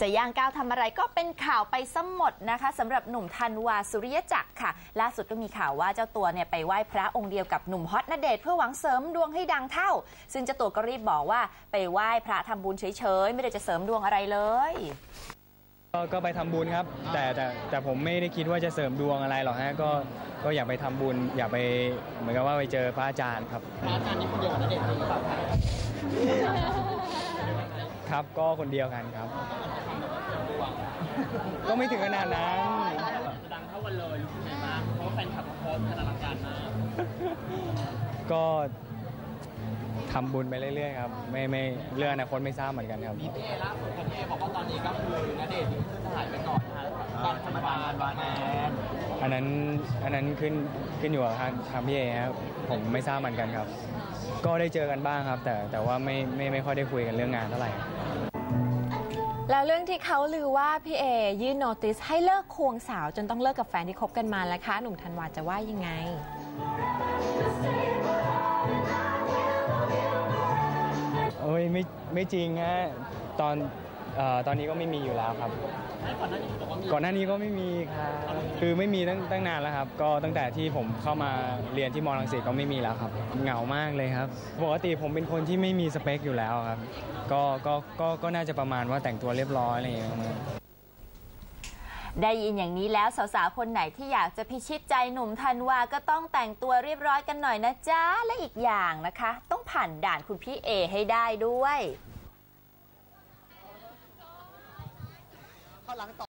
จะย่างก้าวทำอะไรก็เป็นข่าวไปซะหมดนะคะสำหรับหนุ่มธันวาสุริยจักรค่ะ ล่าสุดก็มีข่าวว่าเจ้าตัวเนี่ยไปไหว้พระองค์เดียวกับหนุ่มฮอตณเดชน์เพื่อหวังเสริมดวงให้ดังเท่า ซึ่งเจ้าตัวก็รีบบอกว่าไปไหว้พระทำบุญเฉยๆ ไม่ได้จะเสริมดวงอะไรเลยก็ก็ไปทำบุญครับ แต่แต่แต่ผมไม่ได้คิดว่าจะเสริมดวงอะไรหรอกฮะก็ก็อยากไปทำบุญ อยากไปเหมือนกับว่าไปเจอพระอาจารย์ครับพระอาจารย์นี่คนเดียวกับณเดชน์เลยหรือเปล่า ครับครับก็คนเดียวกันครับ ก็ไม่ถึงขนาดนั้น ดังเท่ากันเลยรู้สึกไงบ้างเพราะว่าแฟนคลับเขาโพสต์ขนาดอลังการมากก็ทำบุญไปเรื่อยๆครับไม่ไม่เรื่องอนาคตไม่ทราบเหมือนกันครับพี่เอล่าสุดพี่เอบอกว่าตอนนี้ก็คือณเดชน์ขึ้นถ่ายไปก่อนนะตอนธรรมดาวางงานอั นนั้นอันนั้นขึ้นขึ้นอยู่กับทางทางพี่เอครับผมไม่ทราบเหมือนกันครับ ก็ได้เจอกันบ้างครับ แต่แต่ว่าไม่ไม่ไม่ค่อยได้คุยกันเรื่องงานเท่าไหร่แล้วเรื่องที่เขาลือว่าพี่เอยื่นโนติสให้เลิกควงสาวจนต้องเลิกกับแฟนที่คบกันมาแล้วคะ หนุ่มธันวาจะว่ายังไงเอ้ยไม่ไม่จริงฮะตอน เอ่อตอนนี้ก็ไม่มีอยู่แล้วครับ ก่อนหน้านี้บอกว่ามีก่อนหน้านี้ก็ไม่มีครับคือไม่มีตั้งตั้งนานแล้วครับ ก็ตั้งแต่ที่ผมเข้ามาเรียนที่มอลังสิตก็ไม่มีแล้วครับ เหงามากเลยครับปกติผมเป็นคนที่ไม่มีสเปคอยู่แล้วครับ ก็ก็ก็ก็น่าจะประมาณว่าแต่งตัวเรียบร้อยอะไรอย่างเงี้ยครับได้ยินอย่างนี้แล้วสาวๆ คนไหนที่อยากจะพิชิตใจหนุ่มธันวา ก็ต้องแต่งตัวเรียบร้อยกันหน่อยนะจ๊ะ และอีกอย่างนะคะ ต้องผ่านด่านคุณพี่เอให้ได้ด้วย หลังต่อ